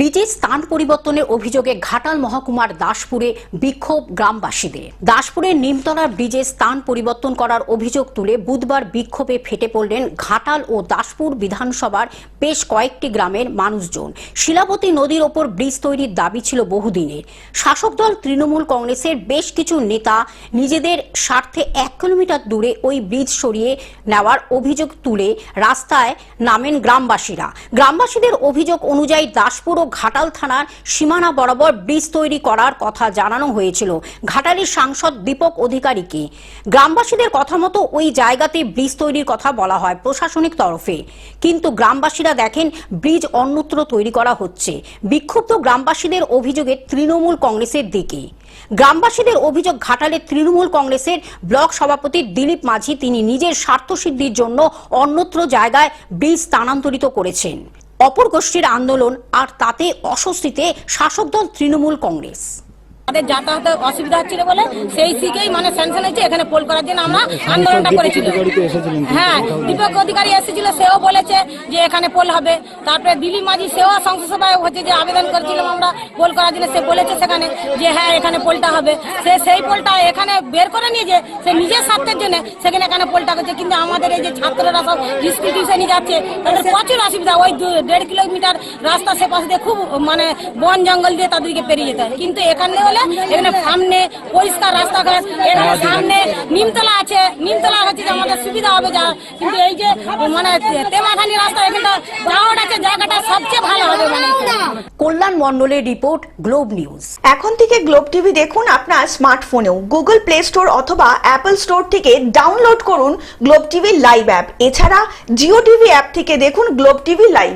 ব্রিজের স্থান পরিবর্তনের অভিযোগে ঘাটাল মহকুমার দাসপুরে বিক্ষোভ গ্রামবাসীদের। দাসপুরের নিমতলার ব্রিজের স্থান পরিবর্তন করার অভিযোগ তুলে বুধবার বিক্ষোভে ফেটে পড়লেন ঘাটাল ও দাসপুর বিধানসভার বেশ কয়েকটি গ্রামের মানুষজন। শিলাবতী নদীর ওপর ব্রিজ তৈরির দাবি ছিল বহুদিনের। শাসক দল তৃণমূল কংগ্রেসের বেশ কিছু নেতা নিজেদের স্বার্থে এক কিলোমিটার দূরে ওই ব্রিজ সরিয়ে নেওয়ার অভিযোগ তুলে রাস্তায় নামেন গ্রামবাসীরা। গ্রামবাসীদের অভিযোগ অনুযায়ী দাসপুর ও ঘাটাল থানার সীমানা বরাবর ব্রিজ তৈরি করার কথা জানানো হয়েছিল। ঘাটালের সাংসদ দীপক অধিকারীকে। গ্রামবাসীদের কথা মতো ওই জায়গাতে ব্রিজ তৈরির কথা বলা হয় প্রশাসনিক তরফে। কিন্তু গ্রামবাসীরা দেখেন ব্রিজ অন্যত্র তৈরি করা হচ্ছে। বিক্ষুব্ধ গ্রামবাসীদের অভিযোগে তৃণমূল কংগ্রেসের দিকে। গ্রামবাসীদের অভিযোগ, ঘাটালে তৃণমূল কংগ্রেসের ব্লক সভাপতি দিলীপ মাঝি তিনি নিজের স্বার্থসিদ্ধির জন্য অন্যত্র জায়গায় ব্রিজ স্থানান্তরিত করেছেন। অপর গোষ্ঠীর আন্দোলন আর তাতে অস্বস্তিতে শাসক দল তৃণমূল কংগ্রেস। আমাদের যাতায়াতের অসুবিধা হচ্ছিল বলে সেই দিকেই মানে স্যাংশন হয়েছে। এখানে পোল করার জন্য আমরা আন্দোলনটা করেছিলাম। হ্যাঁ দীপক অধিকারী এসেছিল সেও বলেছে যে এখানে পোল হবে। তারপরে দিলীপ মাঝি সেও সংসদ সভায় হচ্ছে যে আবেদন করেছিলাম আমরা পোল করার জন্য সে বলেছে সেখানে যে হ্যাঁ এখানে পোলটা হবে। সে সেই পোলটা এখানে বের করে নিয়ে যে সে নিজের স্বার্থের জন্য সেখানে এখানে পোলটা করছে। কিন্তু আমাদের এই যে ছাত্ররা সব স্কুল টিউশনে যাচ্ছে তাদের প্রচুর অসুবিধা। ওই দু- দেড় কিলোমিটার রাস্তা সে পাশে দিয়ে খুব মানে বন জঙ্গল দিয়ে তাদেরকে পেরিয়ে যেতে হয়। কিন্তু এখানে হলে এখানে সামনে পরিষ্কার রাস্তাঘাট এখানে সামনে নিমতলা আছে। নিমতলা হচ্ছে যে আমাদের সুবিধা হবে যা, কিন্তু এই যে মানে তেমাখানি রাস্তা, এখানটা আছে, জায়গাটা সবচেয়ে ভালো হবে মানে কল্যাণ মণ্ডলের রিপোর্ট, গ্লোব নিউজ। এখন থেকে গ্লোব টিভি দেখুন আপনার স্মার্টফোনেও। গুগল প্লে স্টোর অথবা অ্যাপল স্টোর থেকে ডাউনলোড করুন গ্লোব টিভি লাইভ অ্যাপ। এছাড়া জিও টিভি অ্যাপ থেকে দেখুন গ্লোব টিভি লাইভ।